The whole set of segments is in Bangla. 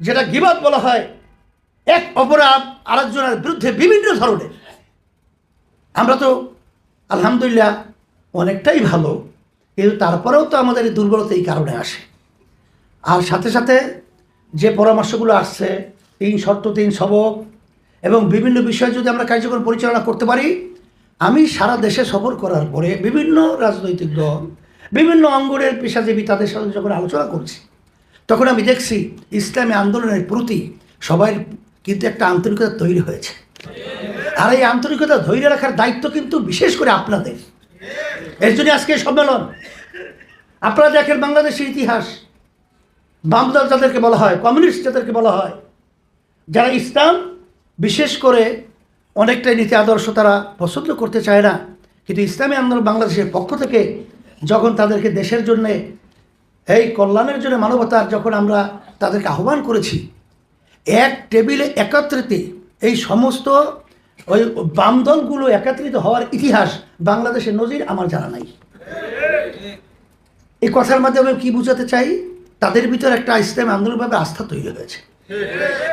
যেটা গিবাদ বলা হয়, এক অপরাধ আরেকজনের বিরুদ্ধে বিভিন্ন ধরনের। আমরা তো আলহামদুলিল্লাহ অনেকটাই ভালো, কিন্তু তারপরেও তো আমাদের এই দুর্বলতা এই কারণে আসে। আর সাথে সাথে যে পরামর্শগুলো আসছে, তিন শর্ত, তিন সবক, এবং বিভিন্ন বিষয়ে যদি আমরা কার্যক্রম পরিচালনা করতে পারি, আমি সারা দেশে সফর করার পরে বিভিন্ন রাজনৈতিক দল, বিভিন্ন অঙ্গনের পেশাজীবী তাদের সাথে যখন আলোচনা করছি তখন আমি দেখছি ইসলামী আন্দোলনের প্রতি সবাই কিন্তু একটা আন্তরিকতা তৈরি হয়েছে। আর এই আন্তরিকতা ধৈর্য রাখার দায়িত্ব কিন্তু বিশেষ করে আপনাদের। এর জন্য আজকে সম্মেলন, আপনারা দেখেন বাংলাদেশের ইতিহাস বামদল যাদেরকে বলা হয়, কমিউনিস্ট যাদেরকে বলা হয়, যারা ইসলাম বিশেষ করে অনেকটাই নীতি আদর্শ তারা পছন্দ করতে চায় না, কিন্তু ইসলামী আন্দোলন বাংলাদেশের পক্ষ থেকে যখন তাদেরকে দেশের জন্যে এই কল্যাণের জন্য মানবতার যখন আমরা তাদেরকে আহ্বান করেছি, এক টেবিলে একত্রিতে এই সমস্ত ওই বামদলগুলো একত্রিত হওয়ার ইতিহাস বাংলাদেশের নজির আমার জানা নাই। এই কথার মাধ্যমে কি বুঝাতে চাই? তাদের ভিতর একটা ইসলাম আন্দোলনভাবে আস্থা তৈরি হয়েছে।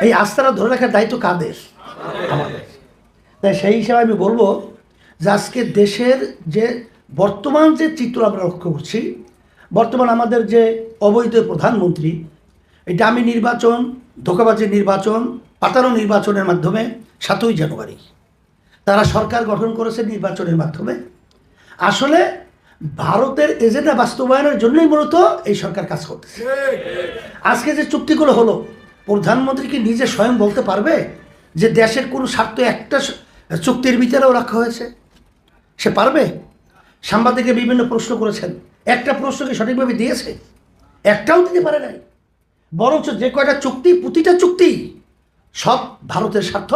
এই আস্থাটা ধরে রাখার দায়িত্ব কাদের? আমাদের। তাই সেই হিসাবে আমি বলব যে আজকে দেশের যে বর্তমান যে চিত্র আমরা লক্ষ্য করছি বর্তমান আমাদের যে অবৈধ প্রধানমন্ত্রী এই ডামি নির্বাচন, ধোকাবাজি নির্বাচন, পাতানো নির্বাচনের মাধ্যমে সাতই জানুয়ারি, তারা সরকার গঠন করেছে নির্বাচনের মাধ্যমে। আসলে ভারতের এজেন্ডা বাস্তবায়নের জন্যই মূলত এই সরকার কাজ করতেছে। আজকে যে চুক্তিগুলো হলো, প্রধানমন্ত্রী কি নিজে স্বয়ং বলতে পারবে যে দেশের কোনো স্বার্থ একটা চুক্তির বিচারেও রাখা হয়েছে? সে পারবে? সাংবাদিকে বিভিন্ন প্রশ্ন করেছেন। একটা প্রশ্নকে সঠিকভাবে দিয়েছে, একটাও দিতে পারে নাই। বরঞ্চ যে কয়টা চুক্তি, প্রতিটা চুক্তি সব ভারতের স্বার্থ,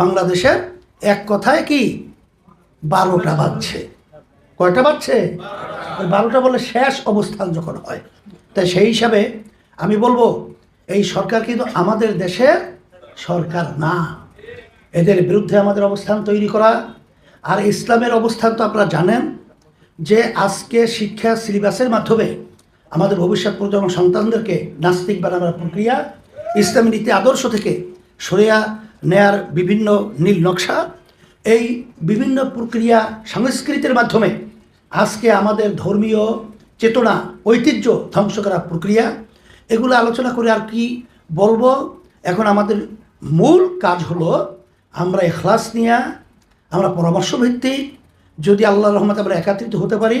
বাংলাদেশের এক কথায় কি? বারোটা বাজছে। কয়টা বাজছে? বারোটা বলে শেষ অবস্থান যখন হয়, তাই সেই হিসাবে আমি বলব, এই সরকার কিন্তু আমাদের দেশের সরকার না। এদের বিরুদ্ধে আমাদের অবস্থান তৈরি করা, আর ইসলামের অবস্থান তো আপনারা জানেন যে আজকে শিক্ষা সিলেবাসের মাধ্যমে আমাদের ভবিষ্যৎ প্রজন্ম সন্তানদেরকে নাস্তিক বানানোর প্রক্রিয়া, ইসলামী নীতি আদর্শ থেকে সরিয়া নেয়ার বিভিন্ন নীল নকশা, এই বিভিন্ন প্রক্রিয়া সংস্কৃতির মাধ্যমে আজকে আমাদের ধর্মীয় চেতনা, ঐতিহ্য ধ্বংস করার প্রক্রিয়া, এগুলো আলোচনা করে আর কি বলব? এখন আমাদের মূল কাজ হলো আমরা এখলাস নিয়ে, আমরা পরামর্শ ভিত্তিক যদি আল্লাহ রহমতে আমরা একাত্রিত হতে পারি,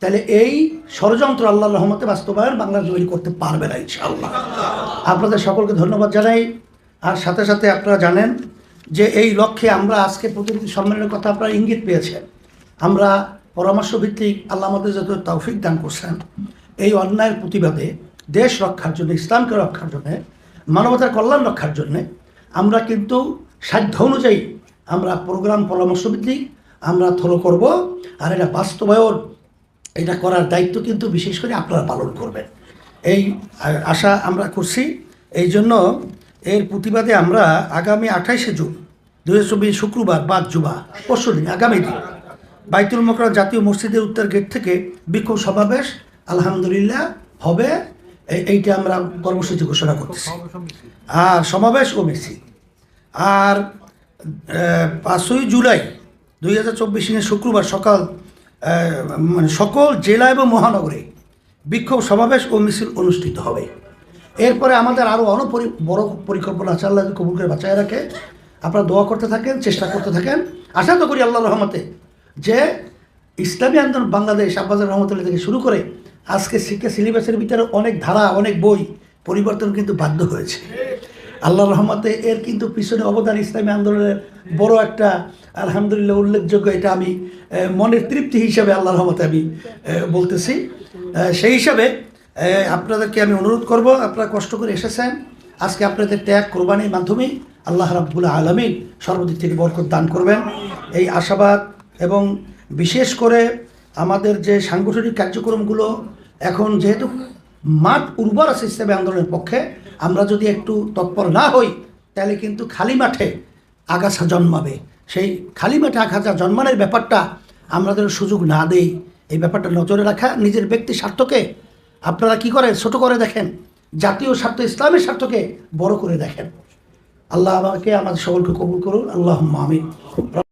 তাহলে এই ষড়যন্ত্র আল্লাহ রহমতে বাস্তবায়ন বাংলা জয়ী করতে পারবে না, ইনশাআল্লাহ। আপনাদের সকলকে ধন্যবাদ জানাই। আর সাথে সাথে আপনারা জানেন যে এই লক্ষ্যে আমরা আজকে প্রতিনিধি সম্মেলনের কথা আপনারা ইঙ্গিত পেয়েছেন। আমরা পরামর্শ ভিত্তিক আল্লাহ আমাদের যত তৌফিক দান করছেন, এই অন্যায়ের প্রতিবাদে দেশ রক্ষার জন্য, ইসলামকে রক্ষার জন্য, মানবতার কল্যাণ রক্ষার জন্য আমরা কিন্তু সাধ্য অনুযায়ী আমরা প্রোগ্রাম পরামর্শ ভিত্তিক আমরা থলো করব, আর এটা বাস্তবায়ন, এটা করার দায়িত্ব কিন্তু বিশেষ করে আপনারা পালন করবেন। এই আশা আমরা করছি। এই জন্য এর প্রতিবাদে আমরা আগামী আঠাইশে জুন দু হাজার চব্বিশ শুক্রবার বাদ জুবা পরশু দিন, আগামী দিন, বাইতুল মকরম জাতীয় মসজিদের উত্তর গেট থেকে বিক্ষোভ সমাবেশ, আলহামদুলিল্লাহ, হবে। এইটা আমরা কর্মসূচি ঘোষণা করতেছি। আর সমাবেশ ও মিছিল। আর পাঁচই জুলাই দুই হাজার চব্বিশ শুক্রবার সকাল মানে সকল জেলা এবং মহানগরে বিক্ষোভ, সমাবেশ ও মিছিল অনুষ্ঠিত হবে। এরপরে আমাদের আরও অনেক বড় পরিকল্পনা আছে, আল্লাহ কবুল করে বাঁচায় রাখে। আপনারা দোয়া করতে থাকেন, চেষ্টা করতে থাকেন। আশা তো করি আল্লাহ রহমতে যে ইসলামী আন্দোলন বাংলাদেশ আব্বাজার রহমতুল্লাহ থেকে শুরু করে আজকে শিক্ষা সিলেবাসের ভিতরে অনেক ধারা, অনেক বই পরিবর্তন কিন্তু বাধ্য হয়েছে। আল্লাহ রহমতে এর কিন্তু পিছনে অবদান ইসলামী আন্দোলনের বড় একটা, আলহামদুলিল্লাহ, উল্লেখযোগ্য এটা আমি মনের তৃপ্তি হিসাবে আল্লাহ রহমতে আমি বলতেছি। সেই হিসাবে আপনাদেরকে আমি অনুরোধ করব, আপনারা কষ্ট করে এসেছেন। আজকে আপনাদের ত্যাগ, কোরবানির মাধ্যমে আল্লাহ রাব্বুল আলমিন সর্বদিক থেকে বরকত দান করবেন। এই আশাবাদ এবং বিশেষ করে আমাদের যে সাংগঠনিক কার্যক্রমগুলো এখন যেহেতু মাঠ উর্বর আছে ইসলামী আন্দোলনের পক্ষে আমরা যদি একটু তৎপর না হই, তাহলে কিন্তু খালি মাঠে আগাছা জন্মাবে। সেই খালি মাঠে আগাছা জন্মানোর ব্যাপারটা যেন সুযোগ না দেই। এই ব্যাপারটা নজরে রাখা নিজের ব্যক্তি স্বার্থকে আপনারা কি করে ছোট করে দেখেন। জাতীয় স্বার্থ, ইসলামের স্বার্থকে বড় করে দেখেন। আল্লাহ আমাকে আমাদের সকলকে কবুল করুন। আল্লাহ আমিন।